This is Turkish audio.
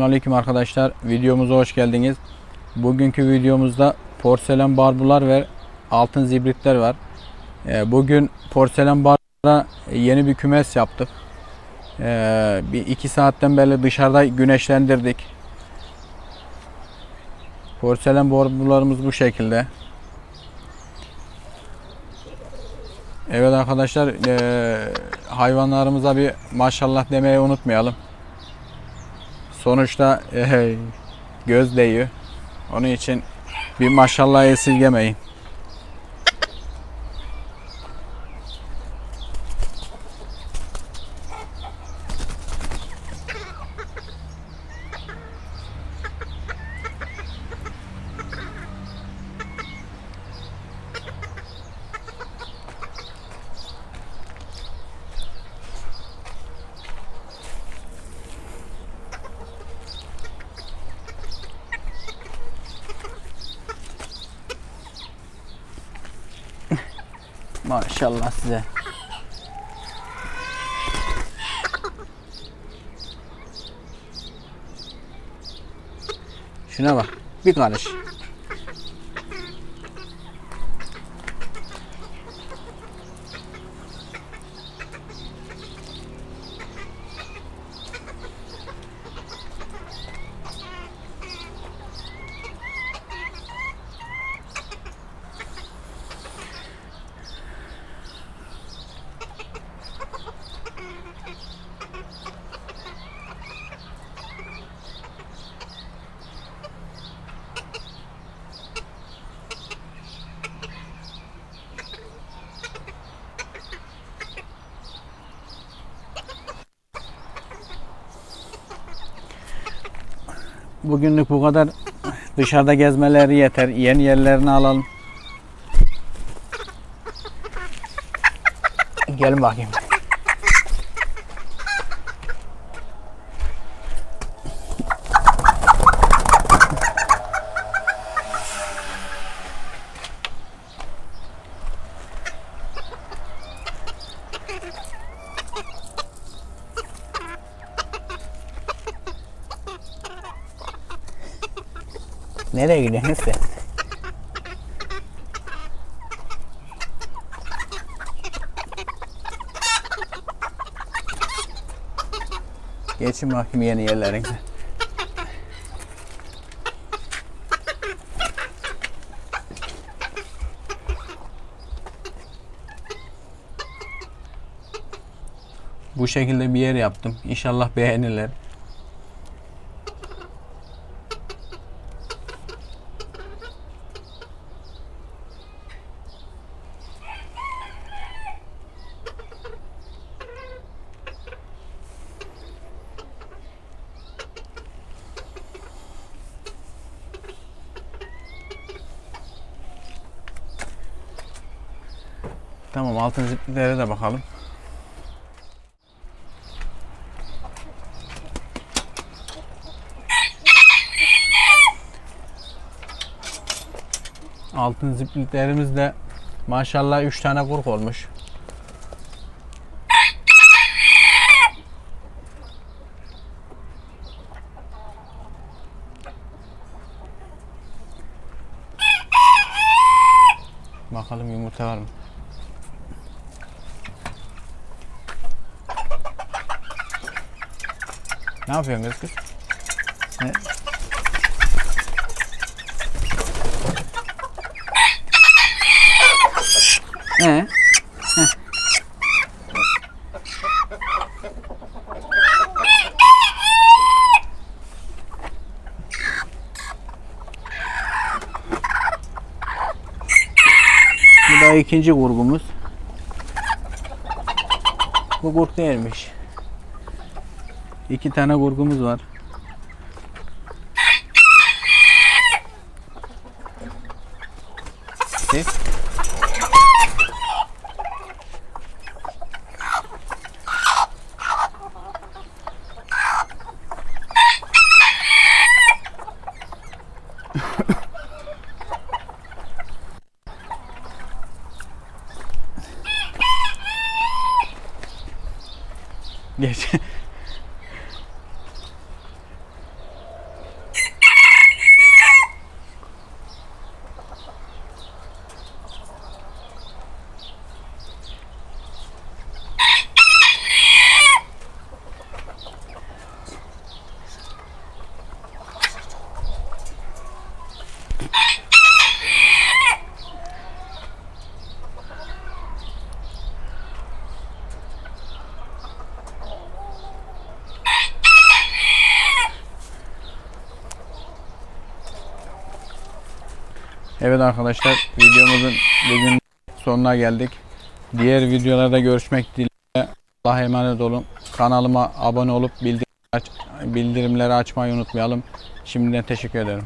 Aleyküm arkadaşlar. Videomuza hoş geldiniz. Bugünkü videomuzda porselen barbular ve altın zibritler var. Ee, Bugün porselen barbulara yeni bir kümes yaptık. Ee, Bir iki saatten beri dışarıda güneşlendirdik. Porselen barbularımız bu şekilde. Evet arkadaşlar ee, hayvanlarımıza bir maşallah demeyi unutmayalım. Sonuçta eh, göz değiyor. Onun için bir maşallah esirgemeyin. Maşallah size. Şuna bak. Bir karış. Bugünlük bu kadar. Dışarıda gezmeleri yeter. Yeni yerlerini alalım. Gelin bakayım. Nereye gidiyorsun sen? Geçin bakayım yeni yerlerine. Bu şekilde bir yer yaptım. İnşallah beğenirler. Tamam altın ziplere de bakalım. Altın zipliklerimiz de maşallah 3 tane kurk olmuş. Bakalım yumurta var mı? Ne yapıyorsun kız kız? Ne? Ee? Bu da ikinci kurgumuz. Bu kurt değilmiş. İki tane kurgumuz var. Ses. Geç. Evet arkadaşlar videomuzun bugün sonuna geldik. Diğer videolarda görüşmek dileğiyle. Allah'a emanet olun. Kanalıma abone olup bildirim aç- bildirimleri açmayı unutmayalım. Şimdiden teşekkür ederim.